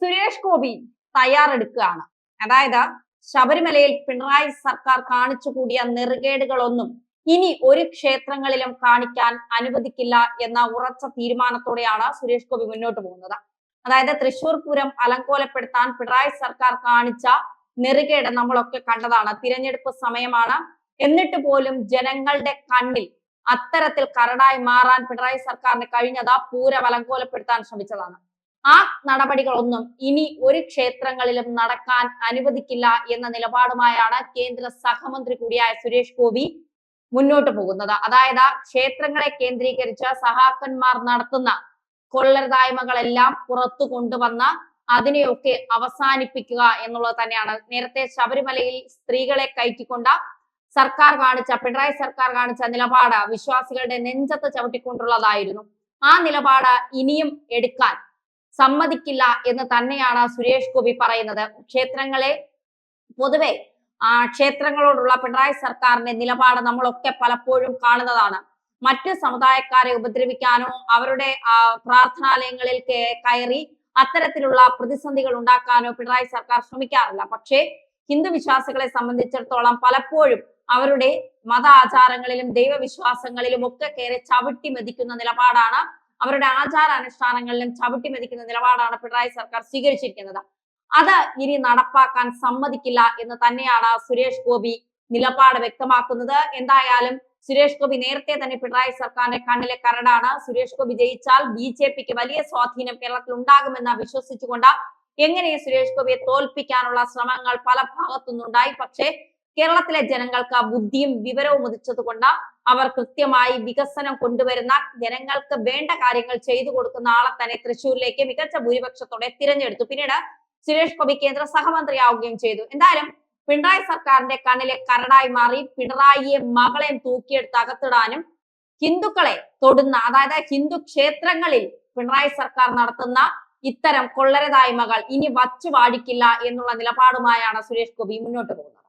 സുരേഷ് ഗോപി തയ്യാറെടുക്കുകയാണ്. അതായത് ശബരിമലയിൽ പിണറായി സർക്കാർ കാണിച്ചു കൂടിയ നെറുകേടുകളൊന്നും ഇനി ഒരു ക്ഷേത്രങ്ങളിലും കാണിക്കാൻ അനുവദിക്കില്ല എന്ന ഉറച്ച തീരുമാനത്തോടെയാണ് സുരേഷ് ഗോപി മുന്നോട്ട് പോകുന്നത്. അതായത് തൃശൂർ പൂരം അലങ്കോലപ്പെടുത്താൻ പിണറായി സർക്കാർ കാണിച്ച നെറുകേട് നമ്മളൊക്കെ കണ്ടതാണ്. തിരഞ്ഞെടുപ്പ് സമയമാണ്. എന്നിട്ട് പോലും ജനങ്ങളുടെ കണ്ണിൽ അത്തരത്തിൽ കരടായി മാറാൻ പിണറായി സർക്കാരിന് കഴിഞ്ഞത് പൂരം അലങ്കോലപ്പെടുത്താൻ ശ്രമിച്ചതാണ്. ആ നടപടികളൊന്നും ഇനി ഒരു ക്ഷേത്രങ്ങളിലും നടക്കാൻ അനുവദിക്കില്ല എന്ന നിലപാടുമായാണ് കേന്ദ്ര സഹമന്ത്രി കൂടിയായ സുരേഷ് ഗോപി മുന്നോട്ട് പോകുന്നത്. അതായത് ക്ഷേത്രങ്ങളെ കേന്ദ്രീകരിച്ച് സഹാക്കന്മാർ നടത്തുന്ന കൊള്ളരുതായ്മകളെല്ലാം പുറത്തു കൊണ്ടുവന്ന് അതിനെയൊക്കെ അവസാനിപ്പിക്കുക എന്നുള്ളത് തന്നെയാണ്. നേരത്തെ ശബരിമലയിൽ സ്ത്രീകളെ കയറ്റിക്കൊണ്ട സർക്കാർ കാണിച്ച പിണറായി സർക്കാർ കാണിച്ച നിലപാട് വിശ്വാസികളുടെ നെഞ്ചത്ത് ചവിട്ടിക്കൊണ്ടുള്ളതായിരുന്നു. ആ നിലപാട് ഇനിയും എടുക്കാൻ സമ്മതിക്കില്ല എന്ന് തന്നെയാണ് സുരേഷ് ഗോപി പറയുന്നത്. ക്ഷേത്രങ്ങളെ പൊതുവെ ആ ക്ഷേത്രങ്ങളോടുള്ള പിണറായി സർക്കാരിന്റെ നിലപാട് നമ്മളൊക്കെ പലപ്പോഴും കാണുന്നതാണ്. മറ്റ് സമുദായക്കാരെ ഉപദ്രവിക്കാനോ അവരുടെ ആ, പ്രാർത്ഥനാലയങ്ങളിൽ കയറി അത്തരത്തിലുള്ള പ്രതിസന്ധികൾ ഉണ്ടാക്കാനോ പിണറായി സർക്കാർ ശ്രമിക്കാറില്ല. പക്ഷേ ഹിന്ദു വിശ്വാസികളെ സംബന്ധിച്ചിടത്തോളം പലപ്പോഴും അവരുടെ മത ആചാരങ്ങളിലും ദൈവവിശ്വാസങ്ങളിലും ഒക്കെ കയറി ചവിട്ടി മെതിക്കുന്ന നിലപാടാണ് അവരുടെ ആചാര അനുഷ്ഠാനങ്ങളിലും ചവിട്ടി മെതിക്കുന്ന നിലപാടാണ് പിണറായി സർക്കാർ സ്വീകരിച്ചിരിക്കുന്നത്. അത് ഇനി നടപ്പാക്കാൻ സമ്മതിക്കില്ല എന്ന് തന്നെയാണ് സുരേഷ് ഗോപി നിലപാട് വ്യക്തമാക്കുന്നത്. എന്തായാലും സുരേഷ് ഗോപി നേരത്തെ തന്നെ പിണറായി സർക്കാരിന്റെ കണ്ണിലെ കരടാണ്. സുരേഷ് ഗോപി ജയിച്ചാൽ ബി ജെ പിക്ക് വലിയ സ്വാധീനം കേരളത്തിൽ ഉണ്ടാകുമെന്ന് വിശ്വസിച്ചുകൊണ്ട് എങ്ങനെ സുരേഷ് ഗോപിയെ തോൽപ്പിക്കാനുള്ള ശ്രമങ്ങൾ പല ഭാഗത്തുനിന്നുണ്ടായി. പക്ഷേ കേരളത്തിലെ ജനങ്ങൾക്ക് ബുദ്ധിയും വിവരവും ഉദിച്ചതുകൊണ്ട് അവർ കൃത്യമായി വികസനം കൊണ്ടുവരുന്ന ജനങ്ങൾക്ക് വേണ്ട കാര്യങ്ങൾ ചെയ്തു കൊടുക്കുന്ന ആളെ തന്നെ തൃശ്ശൂരിലേക്ക് മികച്ച ഭൂരിപക്ഷത്തോടെ തിരഞ്ഞെടുത്തു. പിന്നീട് സുരേഷ് ഗോപി കേന്ദ്ര സഹമന്ത്രിയാവുകയും ചെയ്തു. എന്തായാലും പിണറായി സർക്കാരിന്റെ കണ്ണിലെ കരടായി മാറി പിണറായിയെ മകളെയും തൂക്കിയെടുത്ത് അകത്തിടാനും ഹിന്ദുക്കളെ തൊടുന്ന അതായത് ഹിന്ദു ക്ഷേത്രങ്ങളിൽ പിണറായി സർക്കാർ നടത്തുന്ന ഇത്തരം കൊള്ളരതായ്മകൾ ഇനി വച്ചു വാടിക്കില്ല എന്നുള്ള നിലപാടുമായാണ് സുരേഷ് ഗോപി മുന്നോട്ട് പോകുന്നത്.